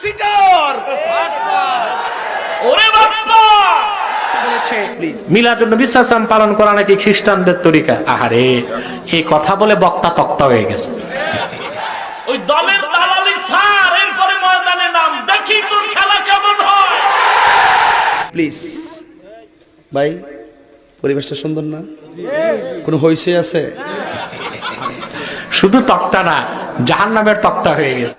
Seater. ওরে মিলাদুল নবী সাল্লাম পালন করা নাকি খ্রিস্টানদের তরিকা? আহারে এই কথা বলে বক্তা তক্তা হয়ে গেছে। ওই দলের দালালি সার এরপরে ময়দানে নাম। দেখি তোর খেলা কেমন হয়। প্লিজ ভাই পরিবেশটা সুন্দর না? কোনো হইসে আছে? শুধু তক্তা না জাহান নামের তক্তা হয়ে গেছে।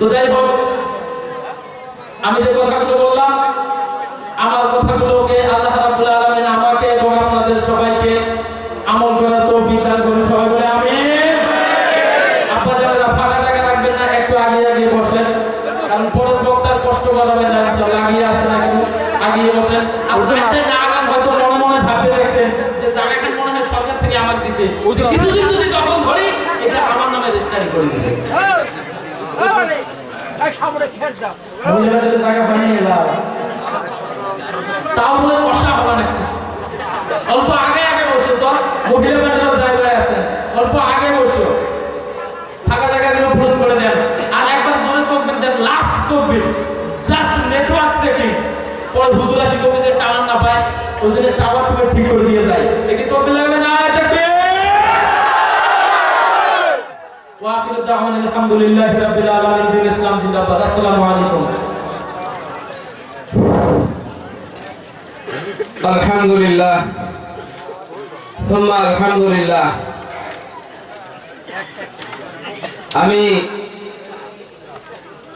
তো যাই হোক আমি যে কথাগুলো বললাম আমার কথাগুলোকে আল্লাহ রাব্বুল আলামিন আমাকে এবং আপনাদের সবাইকে আমল করার তৌফিক দান করুন সবাই বলে আমিন। আপনারা ফাঁকা জায়গা রাখবেন না একটু আগিয়ে আগিয়ে বসেন কারণ পরের বক্তার কষ্ট করাবেন না ইনশাআল্লাহ আগিয়ে আসেন একটু আগিয়ে বসেন। আগান হয়তো মনে মনে ভাবতে দেখছেন যে জায়গাখান মনে হয় সরকার থেকে আমাকে দিছে। কিছুদিন যদি দখল ধরি এটা আমার নামে রেজিস্ট্রি করে দিবে। মহিলাদের জায়গা বানিয়ে দাও। তাও বলে বসা হলো নাকি অল্প আগে আগে বসে তো। মহিলা প্যান্ডেলও জায়গায় আছে। অল্প আগে বসো। ফাঁকা জায়গাগুলো পূরণ করে দেন। আর একবার জোরে তকবির দেন। লাস্ট তকবির জাস্ট নেটওয়ার্ক চেকিং পরে হুজুর আসি কবি যে টাওয়ার না পায়। ওই জন্য টাওয়ার টুকে ঠিক করে দিয়ে আলহামদুলিল্লাহ রাব্বিল আলামিন দিন ইসলাম জিন্দাবাদ। আসসালামু আলাইকুম। আলহামদুলিল্লাহ। সুম্মা আলহামদুলিল্লাহ। আমি